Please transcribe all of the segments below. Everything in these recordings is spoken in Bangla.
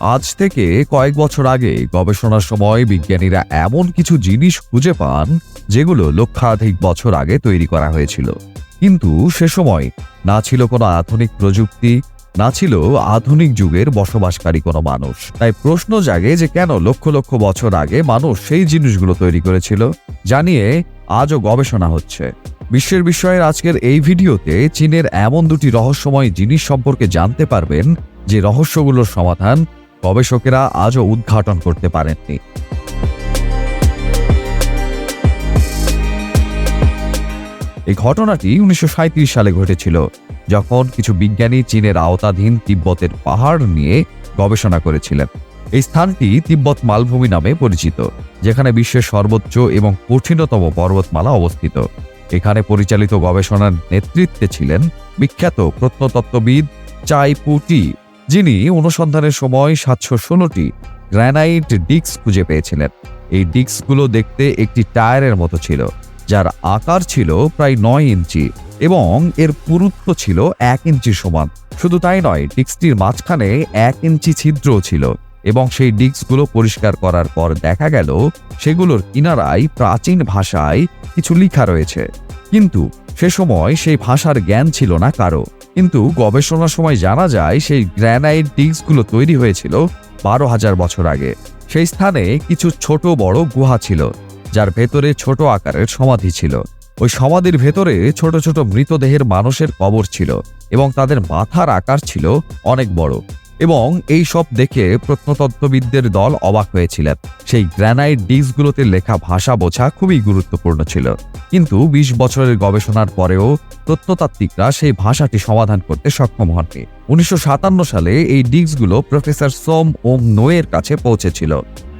আজ থেকে কয়েক বছর আগে গবেষণার সময় বিজ্ঞানীরা এমন কিছু জিনিস খুঁজে পান, যেগুলো লক্ষাধিক বছর আগে তৈরি করা হয়েছিল। কিন্তু সে সময় না ছিল কোনো আধুনিক প্রযুক্তি, না ছিল আধুনিক যুগের বসবাসকারী কোনো মানুষ। তাই প্রশ্ন জাগে যে কেন লক্ষ লক্ষ বছর আগে মানুষ সেই জিনিসগুলো তৈরি করেছিল জানিয়ে আজও গবেষণা হচ্ছে। বিশ্বের বিষয়ের আজকের এই ভিডিওতে চীনের এমন দুটি রহস্যময় জিনিস সম্পর্কে জানতে পারবেন, যে রহস্যগুলোর সমাধান গবেষকেরা আজও উদ্ঘাটন করতে পারেননি। এই ঘটনাটি উনিশশো সালে ঘটেছিল, যখন কিছু বিজ্ঞানী চীনের আওতাধীন তিব্বতের পাহাড় নিয়ে গবেষণা করেছিলেন। এই স্থানটি তিব্বত মালভূমি নামে পরিচিত, যেখানে বিশ্বের সর্বোচ্চ এবং কঠিনতম পর্বতমালা অবস্থিত। এখানে পরিচালিত গবেষণার নেতৃত্বে ছিলেন বিখ্যাত প্রত্নতত্ত্ববিদ চাই পুটি যিনি অনুসন্ধানের সময় সাতশো ষোলোটি গ্র্যানাইট ডিস্ক খুঁজে পেয়েছিলেন। এই ডিস্কগুলো দেখতে একটি টায়ারের মতো ছিল, যার আকার ছিল প্রায় নয় ইঞ্চি এবং এর পুরুত্ব ছিল এক ইঞ্চি সমান। শুধু তাই নয়, ডিস্কটির মাঝখানে এক ইঞ্চি ছিদ্রও ছিল এবং সেই ডিস্কগুলো পরিষ্কার করার পর দেখা গেল সেগুলোর কিনারায় প্রাচীন ভাষায় কিছু লেখা রয়েছে। কিন্তু সে সময় সেই ভাষার জ্ঞান ছিল না কারও। কিন্তু গবেষণার সময় জানা যায়, সেই গ্র্যানাইট ডিস্কগুলো তৈরি হয়েছিল বারো হাজার বছর আগে। সেই স্থানে কিছু ছোট বড় গুহা ছিল, যার ভেতরে ছোট আকারের সমাধি ছিল। ওই সমাধির ভেতরে ছোট ছোট মৃতদেহের মানুষের কবর ছিল এবং তাদের মাথার আকার ছিল অনেক বড়। এবং এই সব দেখে প্রত্নতত্ত্ববিদদের দল অবাক হয়েছিলেন। সেই গ্রানাইট ডিস্কগুলোতে লেখা ভাষা বোঝা খুবই গুরুত্বপূর্ণ ছিল। কিন্তু ২০ বছরের গবেষণার পরেও প্রত্নতাত্ত্বিকরা সেই ভাষাটি সমাধান করতে সক্ষম হননি। উনিশশো সাতান্ন সালে এই ডিস্কগুলো প্রফেসর সোম ওম নোয়ের কাছে পৌঁছেছিল,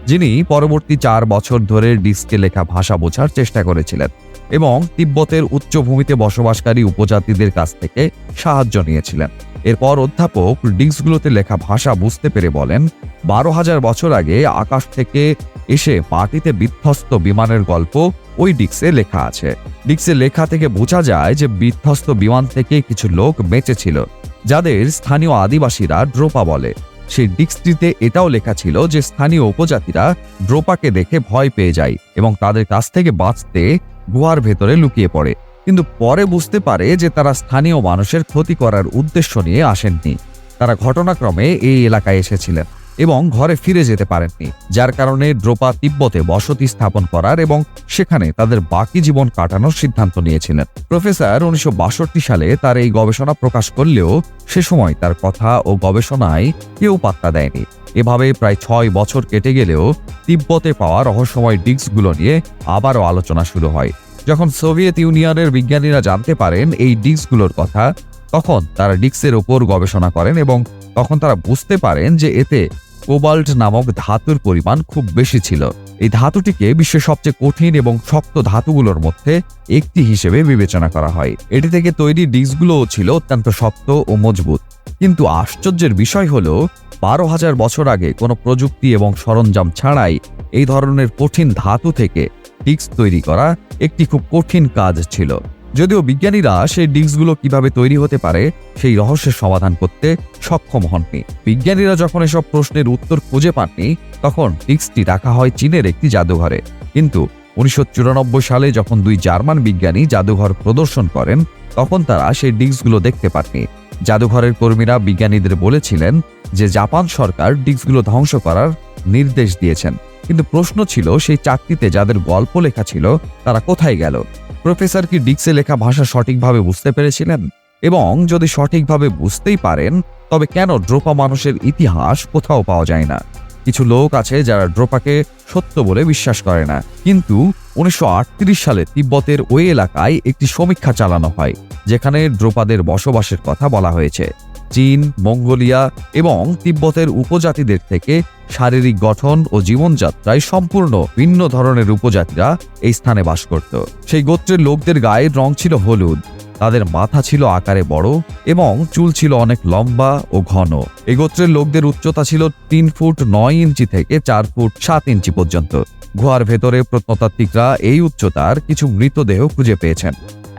যিনি পরবর্তী চার বছর ধরে ডিস্কে লেখা ভাষা বোঝার চেষ্টা করেছিলেন এবং তিব্বতের উচ্চভূমিতে বসবাসকারী উপজাতিদের কাছ থেকে সাহায্য নিয়েছিলেন। এরপর অধ্যাপক ডিস্কগুলোতে লেখা ভাষা বুঝতে পেরে বলেন, বারো হাজার বছর আগে আকাশ থেকে এসে মাটিতে বিধ্বস্ত বিমানের গল্প ওই ডিক্সে লেখা আছে। ডিক্সে লেখা থেকে বোঝা যায় যে বিধ্বস্ত বিমান থেকে কিছু লোক বেঁচে ছিল, যাদের স্থানীয় আদিবাসীরা ড্রোপা বলে। সেই ডিস্কটিতে এটাও লেখা ছিল যে স্থানীয় উপজাতিরা ড্রোপাকে দেখে ভয় পেয়ে যায় এবং তাদের কাছ থেকে বাঁচতে গুহার ভেতরে লুকিয়ে পড়ে। কিন্তু পরে বুঝতে পারে যে তারা স্থানীয় মানুষের ক্ষতি করার উদ্দেশ্য নিয়ে আসেননি। তারা ঘটনাক্রমে এই এলাকায় এসেছিলেন এবং ঘরে ফিরে যেতে পারেননি, যার কারণে ড্রোপা তিব্বতে বসতি স্থাপন করার এবং সেখানে তাদের বাকি জীবন কাটানোর সিদ্ধান্ত নিয়েছিলেন। প্রফেসর উনিশশো বাষট্টি সালে তার এই গবেষণা প্রকাশ করলেও সে সময় তার কথা ও গবেষণায় কেউ পাত্তা দেয়নি। এভাবে প্রায় ছয় বছর কেটে গেলেও তিব্বতে পাওয়া রহস্যময় ডিস্কগুলো নিয়ে আবারও আলোচনা শুরু হয়। যখন সোভিয়েত ইউনিয়নের বিজ্ঞানীরা জানতে পারেন এই ডিস্কগুলোর কথা, তখন তারা ডিস্কের ওপর গবেষণা করেন এবং তখন তারা বুঝতে পারেন যে এতে কোবাল্ট নামক ধাতুর পরিমাণ খুব বেশি ছিল। এই ধাতুটিকে বিশ্বের সবচেয়ে কঠিন এবং শক্ত ধাতুগুলোর মধ্যে একটি হিসেবে বিবেচনা করা হয়। এটি থেকে তৈরি ডিস্কগুলোও ছিল অত্যন্ত শক্ত ও মজবুত। কিন্তু আশ্চর্যের বিষয় হলো, বারো হাজার বছর আগে কোনো প্রযুক্তি এবং সরঞ্জাম ছাড়াই এই ধরনের কঠিন ধাতু থেকে ডিস্ক তৈরি করা একটি খুব কঠিন কাজ ছিল। যদিও বিজ্ঞানীরা সেই ডিস্কগুলো কীভাবে তৈরি হতে পারে সেই রহস্যের সমাধান করতে সক্ষম হননি। বিজ্ঞানীরা যখন এসব প্রশ্নের উত্তর খুঁজে পাননি, তখন ডিস্কটি রাখা হয় চীনের একটি জাদুঘরে। কিন্তু উনিশশো চুরানব্বই সালে যখন দুই জার্মান বিজ্ঞানী জাদুঘর প্রদর্শন করেন, তখন তারা সেই ডিস্কগুলো দেখতে পাননি। জাদুঘরের কর্মীরা বিজ্ঞানীদের বলেছিলেন যে, জাপান সরকার ডিস্কগুলো ধ্বংস করার নির্দেশ দিয়েছেন। কিন্তু প্রশ্ন ছিল, সেই চাকরিতে যাদের গল্প লেখা ছিল, তারা কোথায় গেল? প্রফেসর কি ডিক্সে লেখা ভাষা সঠিকভাবে বুঝতে পেরেছিলেন? এবং যদি সঠিকভাবে বুঝতেই পারেন, তবে কেন ড্রোপা মানুষের ইতিহাস কোথাও পাওয়া যায় না? কিছু লোক আছে যারা ড্রোপাকে সত্য বলে বিশ্বাস করে না। কিন্তু উনিশশো আটত্রিশ সালে তিব্বতের ওই এলাকায় একটি সমীক্ষা চালানো হয়, যেখানে ড্রোপাদের বসবাসের কথা বলা হয়েছে। চীন, মঙ্গোলিয়া এবং তিব্বতের উপজাতিদের থেকে শারীরিক গঠন ও জীবনযাত্রায় সম্পূর্ণ ভিন্ন ধরনের উপজাতিরা এই স্থানে বাস করত। সেই গোত্রের লোকদের গায়ের রং ছিল হলুদ, তাদের মাথা ছিল আকারে বড় এবং চুল ছিল অনেক লম্বা ও ঘন। এই গোত্রের লোকদের উচ্চতা ছিল তিন ফুট নয় ইঞ্চি থেকে চার ফুট সাত ইঞ্চি পর্যন্ত। গুহার ভেতরে প্রত্নতাত্ত্বিকরা এই উচ্চতার কিছু মৃতদেহ খুঁজে পেয়েছেন।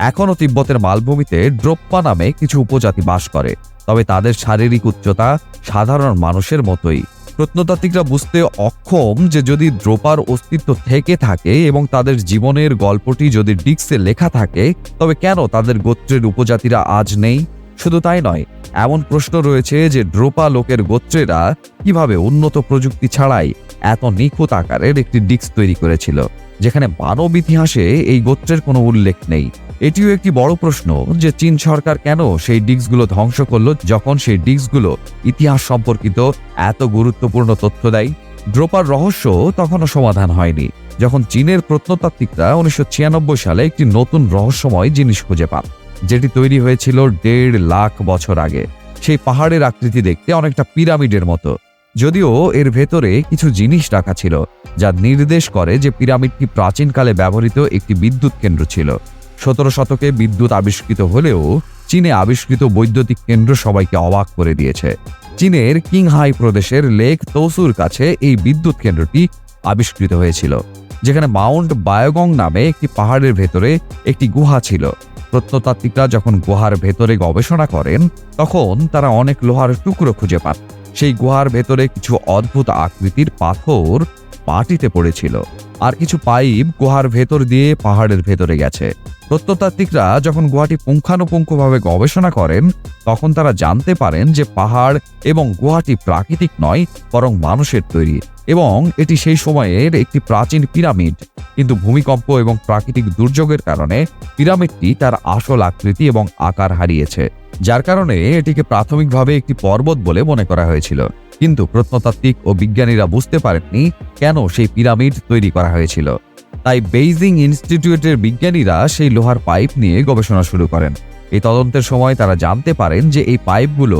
এখনও তিব্বতের মালভূমিতে ড্রোপ্পা নামে কিছু উপজাতি বাস করে। তবে তাদের শারীরিক উচ্চতা সাধারণ মানুষের মতোই। প্রত্নতাত্ত্বিকরা বুঝতে অক্ষম যে যদি দ্রোপার অস্তিত্ব থেকে থাকে এবং তাদের জীবনের গল্পটি যদি ডিক্সে লেখা থাকে, তবে কেন তাদের গোত্রের উপজাতিরা আজ নেই? শুধু তাই নয়, এমন প্রশ্ন রয়েছে যে ড্রোপা লোকের গোত্রেরা কীভাবে উন্নত প্রযুক্তি ছাড়াই এত নিখুঁত আকারের একটি ডিস্ক তৈরি করেছিল, যেখানে মানব ইতিহাসে এই গোত্রের কোনো উল্লেখ নেই। এটিও একটি বড় প্রশ্ন যে চীন সরকার কেন সেই ডিস্কগুলো ধ্বংস করল যখন সেই ডিস্কগুলো ইতিহাস সম্পর্কিত এত গুরুত্বপূর্ণ তথ্য দেয়? ড্রোপার রহস্য তখনও সমাধান হয়নি। যখন চীনের প্রত্নতাত্ত্বিকরা উনিশশো ছিয়ানব্বই সালে একটি নতুন রহস্যময় জিনিস খুঁজে পান, যেটি তৈরি হয়েছিল দেড় লাখ বছর আগে। সেই পাহাড়ের আকৃতি দেখতে অনেকটা পিরামিডের মতো। যদিও এর ভেতরে কিছু জিনিস রাখা ছিল, যা নির্দেশ করে যে পিরামিডটি প্রাচীনকালে ব্যবহৃত একটি বিদ্যুৎ কেন্দ্র ছিল। সতেরো শতকে বিদ্যুৎ আবিষ্কৃত হলেও চীনে আবিষ্কৃত বৈদ্যুতিক কেন্দ্র সবাইকে অবাক করে দিয়েছে। চীনের কিংহাই প্রদেশের লেক তৌসুর কাছে এই বিদ্যুৎ কেন্দ্রটি আবিষ্কৃত হয়েছিল, যেখানে মাউন্ট বায়োগং নামে একটি পাহাড়ের ভেতরে একটি গুহা ছিল। প্রত্নতাত্ত্বিকরা যখন গুহার ভেতরে গবেষণা করেন, তখন তারা অনেক লোহার টুকরো খুঁজে পান। সেই গুহার ভেতরে কিছু অদ্ভুত আকৃতির পাথর মাটিতে পড়েছিল। আর কিছু পাইপ গুহার ভেতর দিয়ে পাহাড়ের ভেতরে গেছে। প্রত্নতাত্ত্বিকরা যখন গুহাটি পুঙ্খানুপুঙ্খভাবে গবেষণা করেন, তখন তারা জানতে পারেন যে পাহাড় এবং গুহাটি প্রাকৃতিক নয়, বরং মানুষের তৈরি এবং এটি সেই সময়ের একটি প্রাচীন পিরামিড। কিন্তু ভূমিকম্প এবং প্রাকৃতিক দুর্যোগের কারণে পিরামিডটি তার আসল আকৃতি এবং আকার হারিয়েছে, যার কারণে এটিকে প্রাথমিকভাবে একটি পর্বত বলে মনে করা হয়েছিল। কিন্তু প্রত্নতাত্ত্বিক ও বিজ্ঞানীরা বুঝতে পারেননি কেন সেই পিরামিড তৈরি করা হয়েছিল। তাই বেইজিং ইনস্টিটিউটের বিজ্ঞানীরা সেই লোহার পাইপ নিয়ে গবেষণা শুরু করেন। এই তদন্তের সময় তারা জানতে পারেন যে এই পাইপগুলো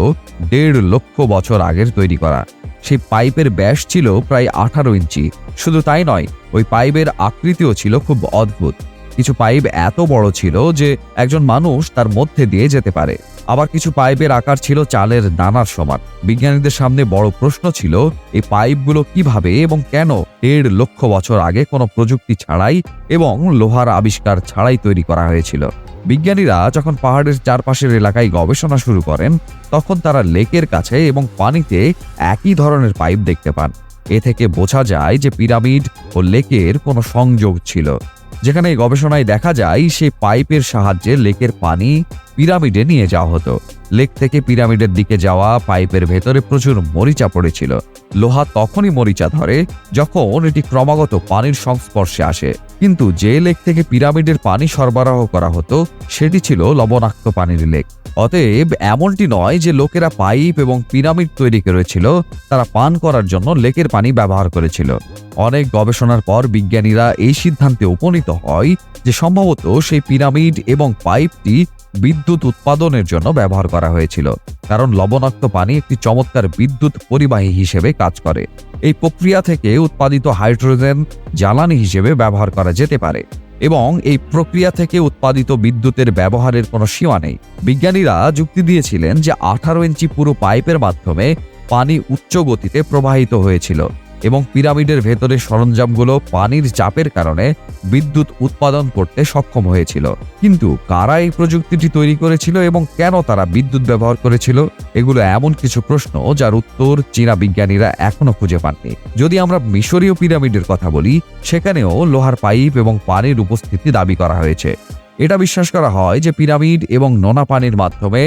দেড় লক্ষ বছর আগের তৈরি করা। সেই পাইপের ব্যাস ছিল প্রায় আঠারো ইঞ্চি। শুধু তাই নয়, ওই পাইপের আকৃতিও ছিল খুব অদ্ভুত। কিছু পাইপ এত বড় ছিল যে একজন মানুষ তার মধ্যে দিয়ে যেতে পারে। আবার কিছু পাইপের আকার ছিল চালের দানার সমান। বিজ্ঞানীদের সামনে বড় প্রশ্ন ছিল, এই পাইপগুলো কীভাবে এবং কেন দেড় লক্ষ বছর আগে কোনো প্রযুক্তি ছাড়াই এবং লোহার আবিষ্কার ছাড়াই তৈরি করা হয়েছিল। বিজ্ঞানীরা যখন পাহাড়ের চারপাশের এলাকায় গবেষণা শুরু করেন, তখন তারা লেকের কাছে এবং পানিতে একই ধরনের পাইপ দেখতে পান। এ থেকে বোঝা যায় যে পিরামিড ও লেকের কোনো সংযোগ ছিল। যেখানে গবেষণায় দেখা যায় সেই পাইপের সাহায্যে লেকের পানি পিরামিডে নিয়ে যাওয়া হতো। লেক থেকে পিরামিডের দিকে যাওয়া পাইপের ভেতরে প্রচুর মরিচা পড়েছিল। লোহা তখনই মরিচা ধরে যখন এটি ক্রমাগত পানির সংস্পর্শে আসে। কিন্তু যে লেক থেকে পিরামিডের পানি সরবরাহ করা হতো, সেটি ছিল লবণাক্ত পানির লেক। অতএব এমনটি নয় যে লোকেরা পাইপ এবং পিরামিড তৈরি করেছিল, তারা পান করার জন্য লেকের পানি ব্যবহার করেছিল। অনেক গবেষণার পর বিজ্ঞানীরা এই সিদ্ধান্তে উপনীত হয় যে সম্ভবত সেই পিরামিড এবং পাইপটি বিদ্যুৎ উৎপাদনের জন্য ব্যবহার করা হয়েছিল, কারণ লবণাক্ত পানি একটি চমৎকার বিদ্যুৎ পরিবাহী হিসেবে কাজ করে। এই প্রক্রিয়া থেকে উৎপাদিত হাইড্রোজেন জ্বালানি হিসেবে ব্যবহার করা যেতে পারে এবং এই প্রক্রিয়া থেকে উৎপাদিত বিদ্যুতের ব্যবহারের কোনো সীমা নেই। বিজ্ঞানীরা যুক্তি দিয়েছিলেন যে আঠারো ইঞ্চি পুরো পাইপের মাধ্যমে পানি উচ্চ গতিতে প্রবাহিত হয়েছিল। এবং পিরামিডের ভেতরে সরঞ্জামগুলো পানির চাপের কারণে বিদ্যুৎ উৎপাদন করতে সক্ষম হয়েছিল। কিন্তু কারা এই প্রযুক্তিটি তৈরি করেছিল এবং কেন তারা বিদ্যুৎ ব্যবহার করেছিল? এগুলো এমন কিছু প্রশ্ন যার উত্তর চীনা বিজ্ঞানীরা এখনও খুঁজে পাননি। যদি আমরা মিশরীয় পিরামিডের কথা বলি, সেখানেও লোহার পাইপ এবং পানির উপস্থিতি দাবি করা হয়েছে। এটা বিশ্বাস করা হয় যে পিরামিড এবং নোনা পানির মাধ্যমে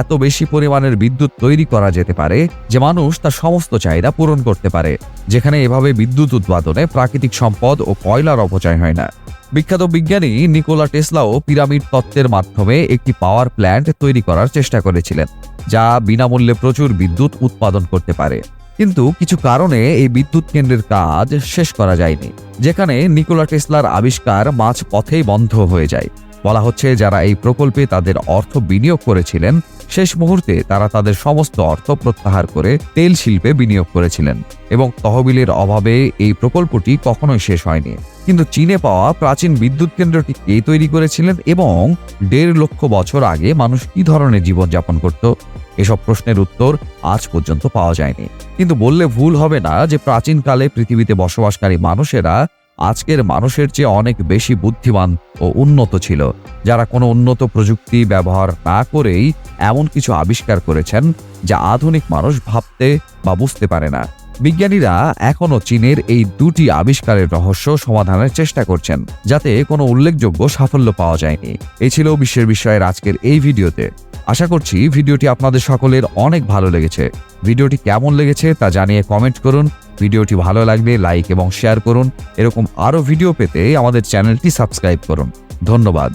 এত বেশি পরিমাণের বিদ্যুৎ তৈরি করা যেতে পারে, যে মানুষ তার সমস্ত চাহিদা পূরণ করতে পারে, যেখানে এভাবে বিদ্যুৎ উৎপাদনে প্রাকৃতিক সম্পদ ও কয়লার অপচয় হয় না। বিখ্যাত বিজ্ঞানী নিকোলা টেসলাও পিরামিড তত্ত্বের মাধ্যমে একটি পাওয়ার প্ল্যান্ট তৈরি করার চেষ্টা করেছিলেন, যা বিনামূল্যে প্রচুর বিদ্যুৎ উৎপাদন করতে পারে। কিন্তু কিছু কারণে এই বিদ্যুৎ কেন্দ্রের কাজ শেষ করা যায়নি, যেখানে নিকোলা টেসলার আবিষ্কার মাঝ পথেই বন্ধ হয়ে যায়। বলা হচ্ছে, যারা এই প্রকল্পে তাদের অর্থ বিনিয়োগ করেছিলেন, শেষ মুহূর্তে তারা তাদের সমস্ত অর্থ প্রত্যাহার করে তেল শিল্পে বিনিয়োগ করেছিলেন এবং তহবিলের অভাবে এই প্রকল্পটি কখনোই শেষ হয়নি। কিন্তু চীনে পাওয়া প্রাচীন বিদ্যুৎ কেন্দ্রটি কে তৈরি করেছিলেন এবং দেড় লক্ষ বছর আগে মানুষ কি ধরনের জীবনযাপন করত? এসব প্রশ্নের উত্তর আজ পর্যন্ত পাওয়া যায়নি। কিন্তু বললে ভুল হবে না যে প্রাচীনকালে পৃথিবীতে বসবাসকারী মানুষেরা আজকের মানুষের চেয়ে অনেক বেশি বুদ্ধিমান ও উন্নত ছিল, যারা কোনো উন্নত প্রযুক্তি ব্যবহার না করেই এমন কিছু আবিষ্কার করেছেন যা আধুনিক মানুষ ভাবতে বা বুঝতে পারে না। বিজ্ঞানীরা এখনও চীনের এই দুটি আবিষ্কারের রহস্য সমাধানের চেষ্টা করছেন, যাতে কোনো উল্লেখযোগ্য সাফল্য পাওয়া যায়নি। এই ছিল বিশ্বের বিষয়ের আজকের এই ভিডিওতে। আশা করছি ভিডিওটি আপনাদের সকলের অনেক ভালো লেগেছে। ভিডিওটি কেমন লেগেছে তা জানিয়ে কমেন্ট করুন। ভিডিওটি ভালো লাগলে লাইক এবং শেয়ার করুন। এরকম আরও ভিডিও পেতে আমাদের চ্যানেলটি সাবস্ক্রাইব করুন। ধন্যবাদ।